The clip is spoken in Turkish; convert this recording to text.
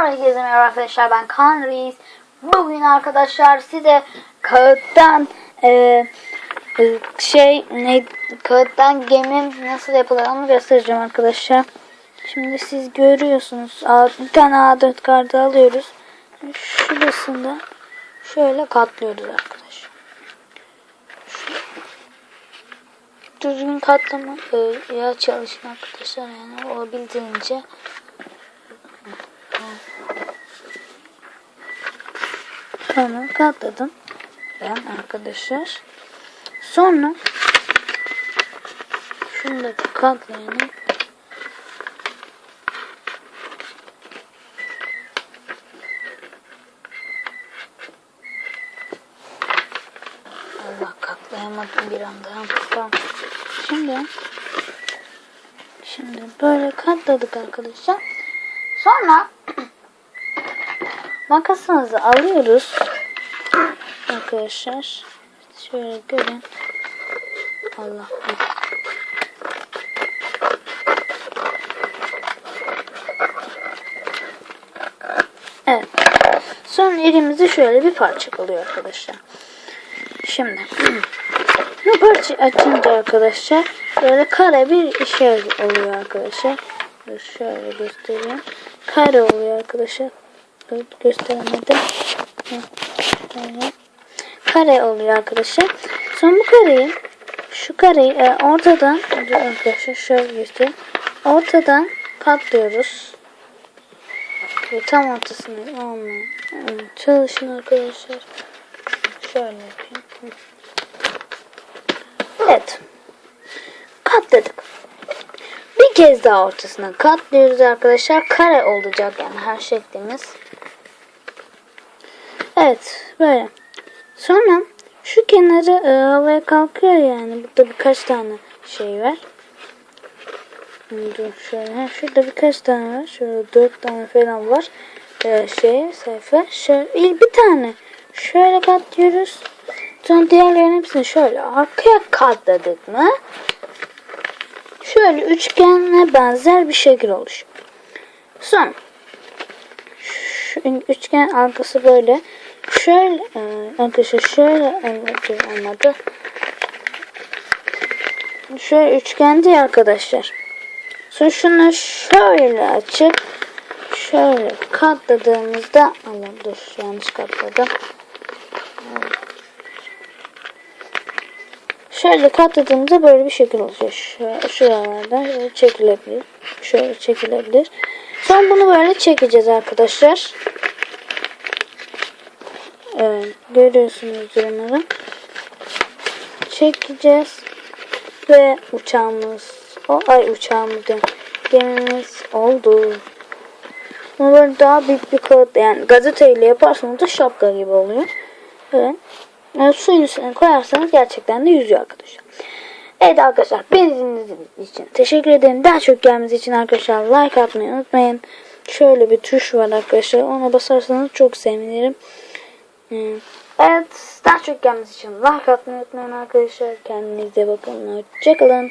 Herkese merhaba arkadaşlar ben Kaan Reis. Bugün arkadaşlar size kağıttan e, e, şey ne kağıttan gemi nasıl yapılır onu göstereceğim arkadaşlar. Şimdi siz görüyorsunuz bir tane A4 kartı alıyoruz. Şurasında şöyle katlıyoruz arkadaşlar. Düzgün katlama e, ya çalışın arkadaşlar yani olabildiğince Sonra katladım ben arkadaşlar. Sonra şunu da katlayalım. Allah katlayamadım bir anda. Şimdi şimdi böyle katladık arkadaşlar. Sonra makasımızı alıyoruz. Arkadaşlar şöyle görün. Allah Evet. Son elimizi şöyle bir parça kalıyor arkadaşlar. Şimdi bu parça açınca arkadaşlar böyle kare bir şey oluyor arkadaşlar. Şöyle göstereyim. Kare oluyor arkadaşlar. Gösteremedim. Kare oluyor arkadaşlar. Sonra bu kareyi şu kareyi e, ortadan arkadaşlar şöyle göstereyim. Ortadan katlıyoruz. Ve tam ortasını olmuyor. Çalışın arkadaşlar. Şöyle yapayım. Evet. Katladık. Bir kez daha ortasına katlıyoruz arkadaşlar. Kare olacak yani her şeklimiz. Evet böyle. Sonra şu kenarı e, havaya kalkıyor yani. Burada birkaç tane şey var. Dur şöyle. Şurada birkaç tane var. Şurada dört tane falan var. E, şey sayfa. Şöyle bir tane. Şöyle katlıyoruz. Sonra diğerlerin hepsini şöyle arkaya katladık mı? Şöyle üçgenle benzer bir şekil oluşuyor. Son. Şu üçgen arkası böyle. Şöyle e, arkadaşlar şöyle anladı anladı. Şöyle üçgen değil arkadaşlar. Sonra şunu şöyle açıp şöyle katladığımızda Allah dur yanlış katladım. Şöyle katladığımızda böyle bir şekil olacak. Şu, şuralardan şöyle çekilebilir. Şöyle çekilebilir. Sonra bunu böyle çekeceğiz arkadaşlar. Evet, görüyorsunuzdur umarım. Çekeceğiz. Ve uçağımız, o ay uçağımız gemimiz oldu. Böyle daha büyük bir kağıt, yani gazeteyle yaparsanız da şapka gibi oluyor. Evet. Yani suyun üstüne koyarsanız gerçekten de yüzüyor arkadaşlar. Evet arkadaşlar beni dinlediğiniz için teşekkür ederim. Daha çok gelmeniz için arkadaşlar like atmayı unutmayın. Şöyle bir tuş var arkadaşlar. Ona basarsanız çok sevinirim. Evet daha çok gelmeniz için like atmayı unutmayın arkadaşlar. Kendinize bakın. Hoşçakalın.